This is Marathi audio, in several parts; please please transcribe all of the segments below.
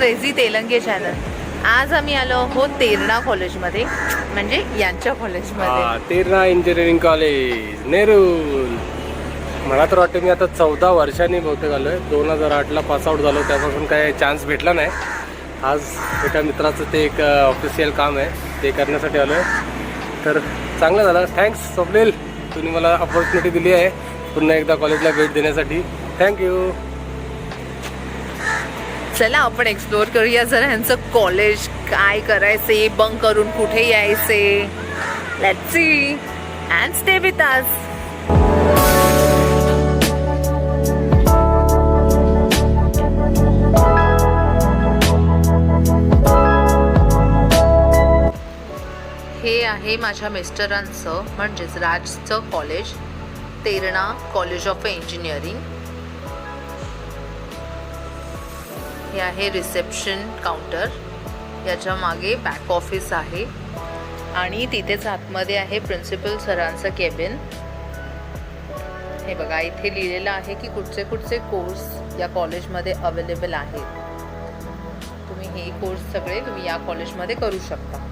क्रेझी तेलंगे चॅनल आज आम्ही आलो आहोत तेरणा कॉलेजमध्ये म्हणजे यांच्या कॉलेजमध्ये हा, तेरणा इंजिनिअरिंग कॉलेज नेरूल. मला तर वाटतं मी आता चौदा वर्षांनी बहुतेक आलोय. दोन हजार आठला पासआउट झालो त्यापासून काय चान्स भेटला नाही. आज एका मित्राचं ते एक ऑफिशियल काम आहे ते करण्यासाठी आलो आहे तर चांगलं झालं. थँक्स स्वप्नील. तुम्ही मला ऑपॉर्च्युनिटी दिली आहे पुन्हा एकदा कॉलेजला भेट देण्यासाठी. थँक्यू चला आपण एक्सप्लोअर करूया जरा ह्यांचं कॉलेज काय करायचे बंक करून कुठे यायचे. Let's see and stay with us हे आहे माझ्या मिस्टरांचं म्हणजेच राजचं college Terna college of engineering हे आहे रिसेप्शन काउंटर. याच्या मागे बॅक ऑफिस आहे. आणि तिथेच आतमध्ये आहे प्रिन्सिपल सरांचं केबिन हे बघा इथे लिहिलेलं आहे की कुठचे कुठचे कोर्स या कॉलेजमध्ये अवेलेबल आहेत. तुम्ही हे कोर्स सगळे तुम्ही या कॉलेजमध्ये करू शकता.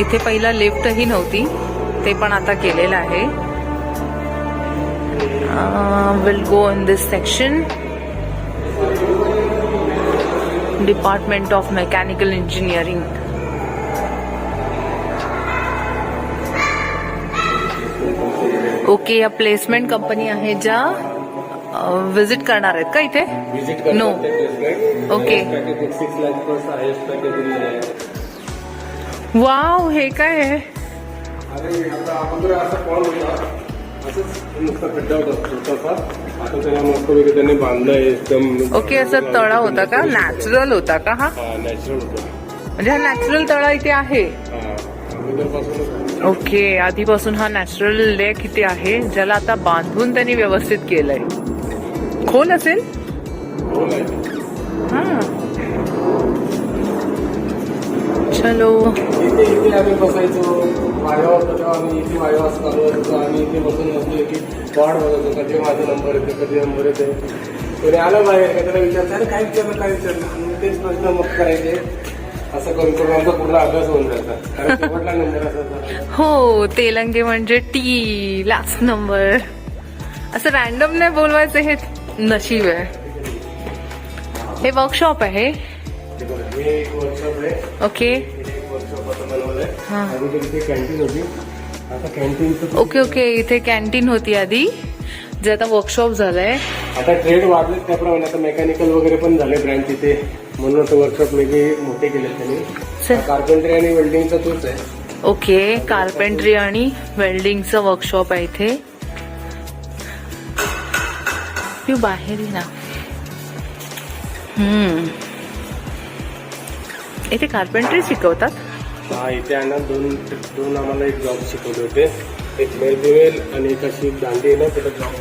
इथे पहिला लिफ्टही नव्हती. ते पण आता केलेलं आहे. Will go in this section department of mechanical engineering okay या प्लेसमेंट कंपनी आहे ज्या विज़िट करणार आहेत का इथे? No No. वाव हे काय आहे? अरे आता अगोदर असा कॉल होता. असंच नुसता खड्डा होता छोटासा. आता त्याला मस्तपैकी त्यांनी बांधलंय एकदम ओके असं तळा होता का? नॅचरल होता का हा? नॅचरल होतं. म्हणजे हा नॅचरल तळा इथे आहे. हा, ओके आधीपासून हा नॅचरल लेक इथे आहे ज्याला आता बांधून त्यांनी व्यवस्थित केलंय. खोल असेल. हा. चलो इथे इथे आम्ही बसायचो. होता तेव्हा आम्ही इथे आणि इथे बसून की बघत होतो. कधी माझा नंबर येते कधी नंबर येते कोणी आलं बाहेर का? त्याला विचारतं अरे काय विचारलं? काय विचारलं? तेच प्रश्न मग करायचे. असं करून करून आमचा पूर्ण अभ्यास होऊन जायचा. कारण शेवटला नंबर असायचा हो तेलंगे म्हणजे टी लास्ट नंबर असं रॅन्डम नाही बोलवायचं हे नशीब आहे. हे वर्कशॉप आहे. हे। बघा, एक वर्कशॉप आहे ओके एक वर्कशॉप आता बनवलंय हा. अगोदर इथे कॅन्टीन होती आता कॅन्टीनचं ओके ओके इथे कॅन्टीन होती आधी. जे आता वर्कशॉप झालंय. आता ट्रेड वाढलेत त्याप्रमाणे आता मेकॅनिकल वगैरे पण झाले ब्रँच इथे. म्हणून आता वर्कशॉप मेबी मोठे केले त्यांनी. सर. कार्पेंटरी आणि वेल्डिंगचा तोच आहे. ओके कार्पेंट्री आणि वेल्डिंगचं वर्कशॉप आहे इथे. तू बाहेर ये ना. हम्म. इथे कार्पेंटरी शिकवतात. हा इथे आहे ना दोन दोन आम्हाला एक जॉब शिकवले होते. एक मेल आणि एक अशी दांडी आहे ना त्याला जॉब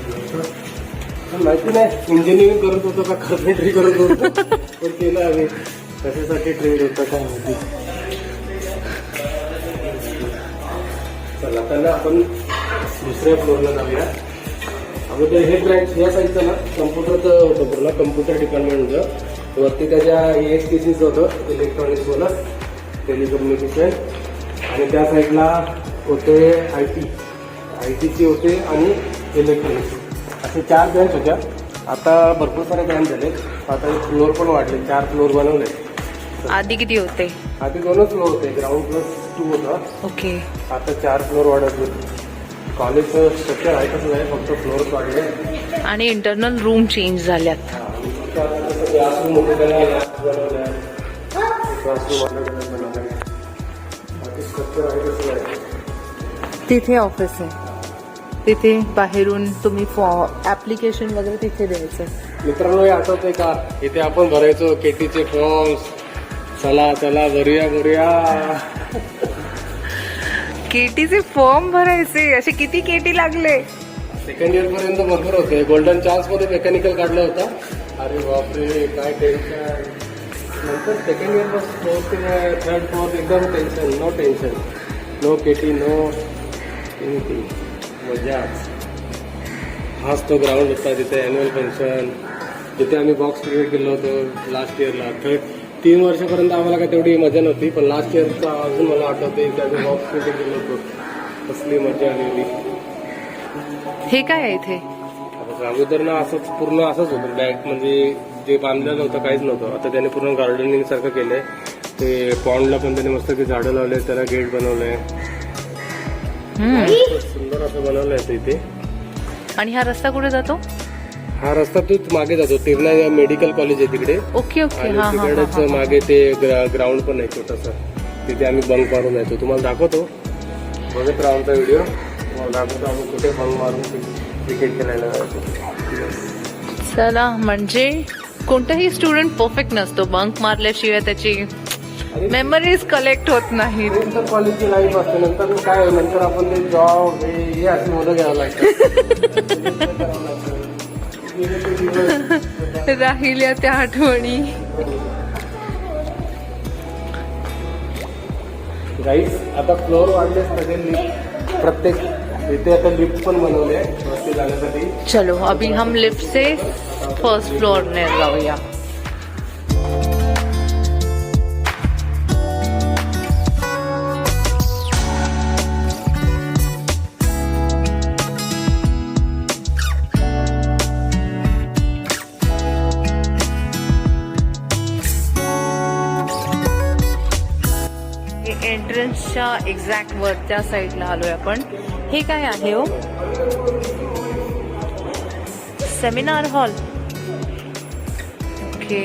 माहिती नाही इंजिनिअरिंग करत होतो का कार्पेंटरी करत होतो. पण केलं आम्ही. कशासाठी ट्रेड होता काय माहिती. चला त्यांना आपण दुसऱ्या फ्लोअरला जाऊया. अगोदर हे ब्रँच या साईडचं ना कम्प्युटरचं होतं पूर्ण कम्प्युटर डिपार्टमेंट होतं वरती त्याच्या E एस टी सीचं होतं इलेक्ट्रॉनिक्स बोला टेलिकम्युनिकेशन आणि त्या साईडला होते आय टी आय टीची होते आणि इलेक्ट्रॉनिक्स असे चार ब्रँच होत्या. आता भरपूर सारे ब्रँच झाले. आता फ्लोअर पण वाढले. चार फ्लोअर बनवले. आधी किती होते? आधी दोनच फ्लोअर होते. ग्राउंड प्लस टू होता. ओके. आता चार फ्लोअर वाढत कॉलेजचं स्ट्रक्चर आहे तसंच आहे फक्त फ्लोअर्स वाढले. आणि इंटरनल रूम चेंज झाल्यात. क्लासरूम. क्लासरूम. बाकी स्ट्रक्चर आहे आहे तिथे ऑफिस आहे. तिथे बाहेरून तुम्ही ऍप्लिकेशन वगैरे तिथे द्यायचं. मित्रांनो हे आठवतंय का? इथे आपण भरायचो केटीचे फॉर्म्स चला चला भरूया भरूया. केटीचे फॉर्म भरायचे. असे किती केटी लागले? सेकंड इयर पर्यंत भरपूर होते. गोल्डन चान्समध्ये मेकॅनिकल काढला होता. अरे बापरे काय टेन्शन नंतर सेकंड इयरपासून फोर्थ थर्ड फोर्थ एकदम tension no tension no KT no anything मजा. हाच तो ग्राउंड होता तिथे अॅन्युअल फंक्शन तिथे आम्ही बॉक्स क्रिकेट केलं होतं लास्ट इयरला थर्ड तीन वर्षापर्यंत आम्हाला काय तेवढी मजा नव्हती पण लास्ट इयरचा अजून मला आठवते की आम्ही बॉक्स क्रिकेट केलं होतं. कसली मजा आलेली. हे काय आहे इथे? अगोदर ना असंच पूर्ण असंच होतं. बॅग म्हणजे जे बांधलं नव्हतं काहीच नव्हतं. आता त्याने पूर्ण गार्डनिंग सारखं केलंय. ते पॉन्डला पण त्याने मस्त की झाडं लावले त्याला गेट बनवलंय. सुंदर असं बनवलंय ते इथे. आणि हा रस्ता कुठे जातो? हा रस्ता तूच मागे जातो. तिरणा मेडिकल कॉलेज आहे तिकडे. Okay okay. आणि तिकडेच मागे ते ग्राउंड पण आहे छोटासा. तिथे आम्ही बंक मारून येतो तुम्हाला दाखवतो. बघत राहा आमचा व्हिडिओ तुम्हाला दाखवतो आम्ही कुठे बंक मारून. क्रिकेट खेळायला जातो. चला म्हणजे कोणताही स्टुडंट परफेक्ट नसतो. बंक मारल्याशिवाय त्याची मेमरीज कलेक्ट होत नाहीत. नंतर कॉलेजची लाईफ असते. नंतर काय नंतर आपण ते जॉब हे अशी मुलं घ्यावं लागतात. राहिल्या त्या आठवणी. गाईस आता फ्लोअर वाढले सगळे लिफ्ट प्रत्येक इथे आता लिफ्ट पण बनवले आहे. चलो, अभी हम लिफ्ट से फ़र्स्ट फ्लोर ने जाऊया एंट्रन्सच्या एक्झॅक्ट वरच्या साईडला आलोय आपण. हे काय आहे हो? सेमिनार हॉल ओके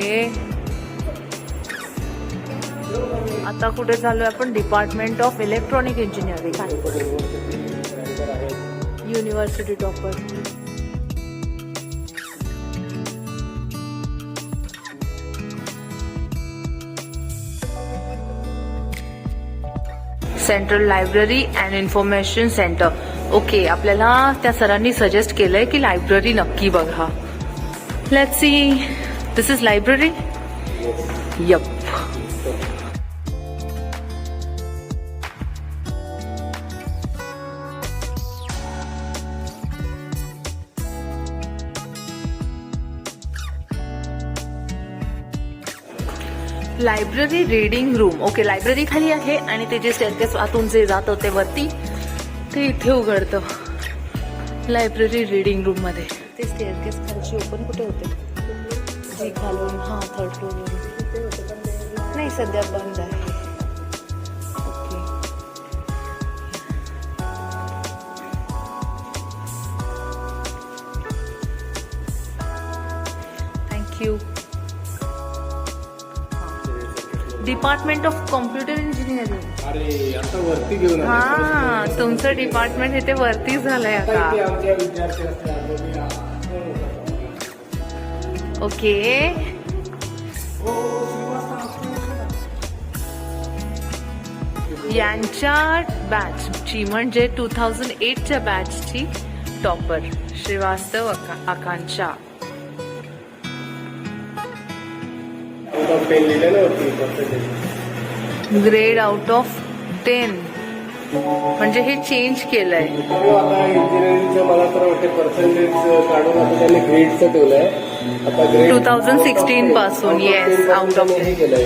आता कुठे चाललोय आपण? Department of electronic engineering university topper. Central library and information centre. Okay आपल्याला त्या सरांनी सजेस्ट केलंय की लायब्ररी नक्की बघा. Let's see this is library yup library reading room. Okay library खाली आहे आणि ते जे स्टेअरकेस आतून जे जात होते वरती ते इथे उघडतं. लायब्ररी रीडिंग रूममध्ये. ते स्टेअरकेस खालची ओपन कुठे होते? जी घालून हा थर्ड फ्लोअर नाही सध्या बंद आहे. डिपार्टमेंट ऑफ कॉम्प्युटर इंजिनिअरिंग अरे आता वरती घेऊन आलो. हा तुमचं डिपार्टमेंट इथे वरती झालंय आता असतात ओके. यांच्या बॅचची म्हणजे टू थाउजंड एटच्या बॅचची टॉपर श्रीवास्तव आकांक्षा पेन लिहिलं ना वरती percentage grade out of ten म्हणजे हे चेंज केलंय. आता इंजिनिअरिंगचं मला तर वाटते पर्सेंटेज काढून आता त्यांनी ग्रेडचं ठेवलंय. आता ग्रेड 2016 पासून, yes, out of- हे केलंय.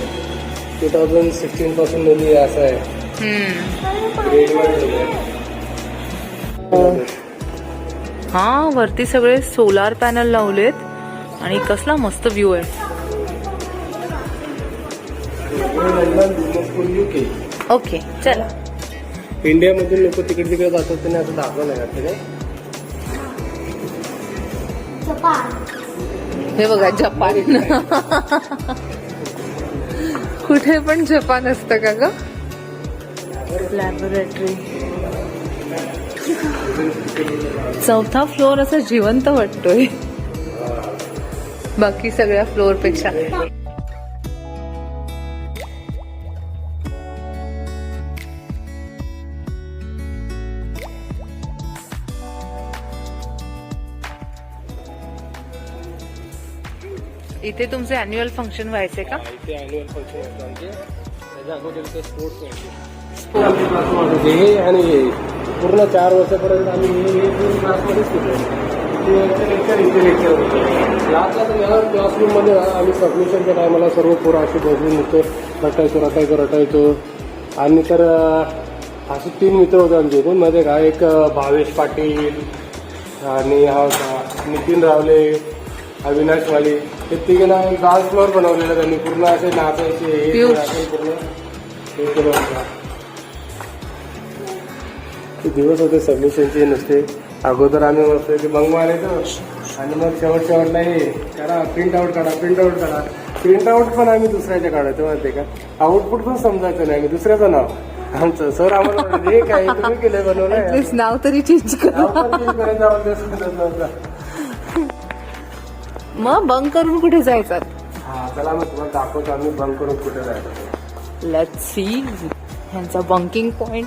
टू थाउजंड सिक्स्टीन पासून म्हणजे असं आहे. ग्रेड हा वरती सगळे सोलार पॅनल लावलेत. आणि कसला मस्त व्ह्यू आहे. ओके चला. इंडियामधून लोक तिकडे तिकडे जातात त्यांनी असं दाखवलं नाही हे बघा जपान. कुठे पण जपान असतं का ग? लॅबोरेटरी चौथा फ्लोअर असा जिवंत वाटतोय. बाकी सगळ्या फ्लोअरपेक्षा. इथे तुमचे अॅन्युअल फंक्शन व्हायचे का? इथे अॅन्युअल फंक्शन होतं आमचे. त्याच्या अगोदर इथे स्पोर्ट्स व्हायचे. हे आणि हे. पूर्ण चार वर्षापर्यंत आम्ही हे पूर्ण क्लासमध्येच शिकलो इथे लेक्चर इथे लेक्चर होतं. क्लासला तर या क्लासरूममध्ये ना आम्ही सबमिशनच्या टायमाला सर्व पोरं अशी बसून नुसतं रटायचो रटायचो रटायचो. आणि तर असे तीन मित्र होते आमचे. इथून मध्ये का? एक भावेश पाटील आणि हा होता नितीन रावले अविनाश वाली. एक डान्स फ्लोअर बनवलेला त्यांनी. पूर्ण असे नाचायचे हे पियुष. ते पूर्ण. हे केलं होतं ते दिवस होते सबमिशनचे नुसते अगोदर आम्ही मस्त की बंग मारायचो आणि मग शेवट शेवटला हे करा प्रिंट आउट काढा प्रिंट आउट काढा प्रिंट आउट पण आम्ही दुसऱ्याच्या काढायचो माहिती का? आउटपुट पण समजायचं नाही आम्ही दुसऱ्याचं नाव. आमचं सर आम्हाला म्हणाले, हे काय तुम्ही केलंय बनवलंय. ऍटलीस्ट नाव तरी चेंज कर. करायचा नव्हता. मग बंक करून कुठे जायचं? हा चला मग तुम्हाला दाखवतो आम्ही बंक करून कुठे जायचं. लेट सी ह्यांचा बंकिंग पॉइंट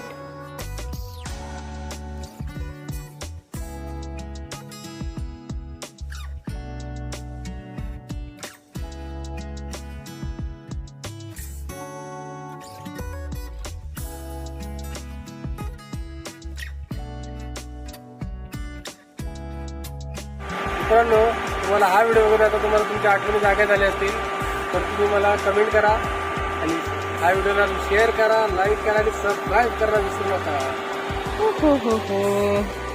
तुम्हाला तुमच्या आठवणी जाग्या झाल्या असतील तर तुम्ही मला कमेंट करा आणि हा व्हिडिओला शेअर करा लाईक करा आणि सबस्क्राईब करा विसरू नका. हो हो हो. हो.